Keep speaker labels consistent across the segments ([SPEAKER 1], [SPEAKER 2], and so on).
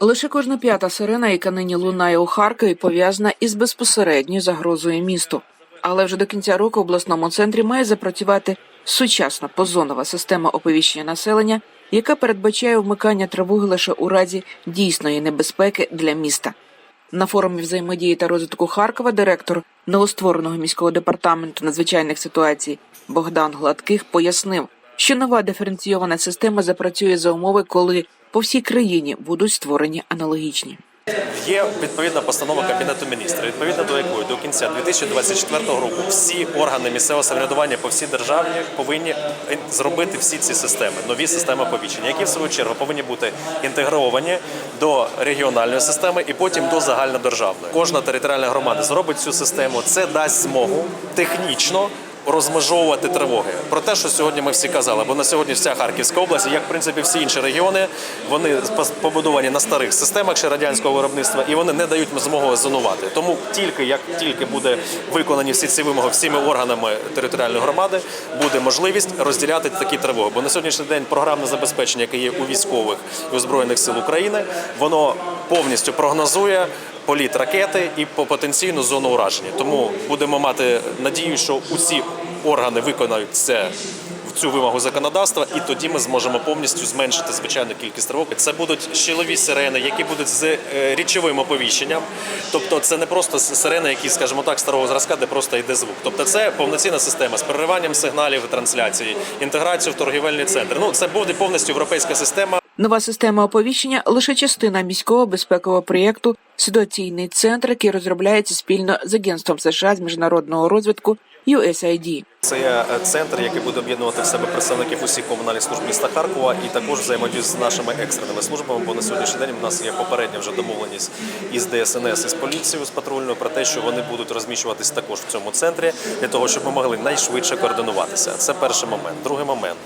[SPEAKER 1] Лише кожна п'ята сирена, яка нині лунає у Харкові, пов'язана із безпосередньою загрозою місту. Але вже до кінця року в обласному центрі має запрацювати сучасна позонова система оповіщення населення, яка передбачає вмикання тривоги лише у разі дійсної небезпеки для міста. На форумі взаємодії та розвитку Харкова директор новоствореного міського департаменту надзвичайних ситуацій Богдан Гладких пояснив, що нова диференційована система запрацює за умови, коли по всій країні будуть створені аналогічні.
[SPEAKER 2] Є відповідна постанова Кабінету міністрів, відповідно до якої до кінця 2024 року всі органи місцевого самоврядування по всій державі повинні зробити всі ці системи, нові системи оповіщення, які в свою чергу повинні бути інтегровані до регіональної системи і потім до загальнодержавної. Кожна територіальна громада зробить цю систему. Це дасть змогу технічно. Розмежовувати тривоги про те, що сьогодні ми всі казали, бо на сьогодні вся Харківська область, як в принципі всі інші регіони, вони побудовані на старих системах ще радянського виробництва, і вони не дають змогу зонувати. Тому тільки як тільки буде виконані всі ці вимоги всіми органами територіальної громади, буде можливість розділяти такі тривоги. Бо на сьогоднішній день програмне забезпечення, яке є у військових і у збройних сил України, воно повністю прогнозує політ ракети і по потенційну зону ураження. Тому будемо мати надію, що усі органи виконають це. Цю вимогу законодавства, і тоді ми зможемо повністю зменшити звичайну кількість тривог. Це будуть щілові сирени, які будуть з е, річовим оповіщенням. Тобто, це не просто сирени, які, скажімо так, старого зразка, де просто йде звук. Тобто, це повноцінна система з перериванням сигналів трансляції, інтеграцією в торгівельний центр. Ну це буде повністю європейська система.
[SPEAKER 1] Нова система оповіщення лише частина міського безпекового проєкту Ситуаційний центр, який розробляється спільно з Агентством США з міжнародного розвитку USAID.
[SPEAKER 2] Це е, центр, який буде об'єднувати в себе представників усіх комунальних служб міста Харкова і також взаємодію з нашими екстреними службами. Бо на сьогоднішній день у нас є попередня вже домовленість із ДСНС і з поліцією з патрульною про те, що вони будуть розміщуватись також в цьому центрі для того, щоб ми могли найшвидше координуватися. Це перший момент. Другий момент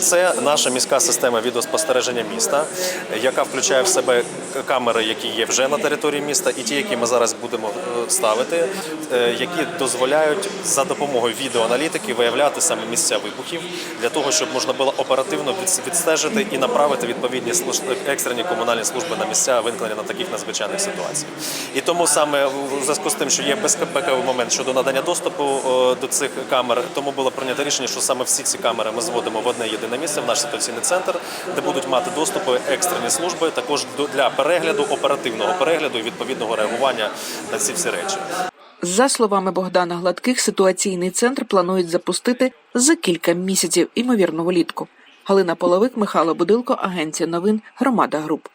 [SPEAKER 2] це наша міська система відеоспостереження міста, яка включає в себе камери, які є вже на території міста, і ті, які ми зараз будемо е, ставити, е, які дозволяють за допомогою відеоаналітики виявляти саме місця вибухів для того, щоб можна було оперативно відстежити і направити відповідні екстрені комунальні служби на місця виникнення на таких надзвичайних ситуаціях. І тому саме в зв'язку з тим, що є безпековий момент щодо надання доступу до цих камер, тому було прийнято рішення, що саме всі ці камери ми зводимо в одне єдине місце, в наш ситуаційний центр, де будуть мати доступи екстрені служби, також для перегляду, оперативного перегляду і відповідного реагування на ці всі речі.
[SPEAKER 1] За словами Богдана Гладких, ситуаційний центр планують запустити за кілька місяців, імовірно, влітку. Галина Половик, Михайло Будилко, Агенція новин, Громада Груп.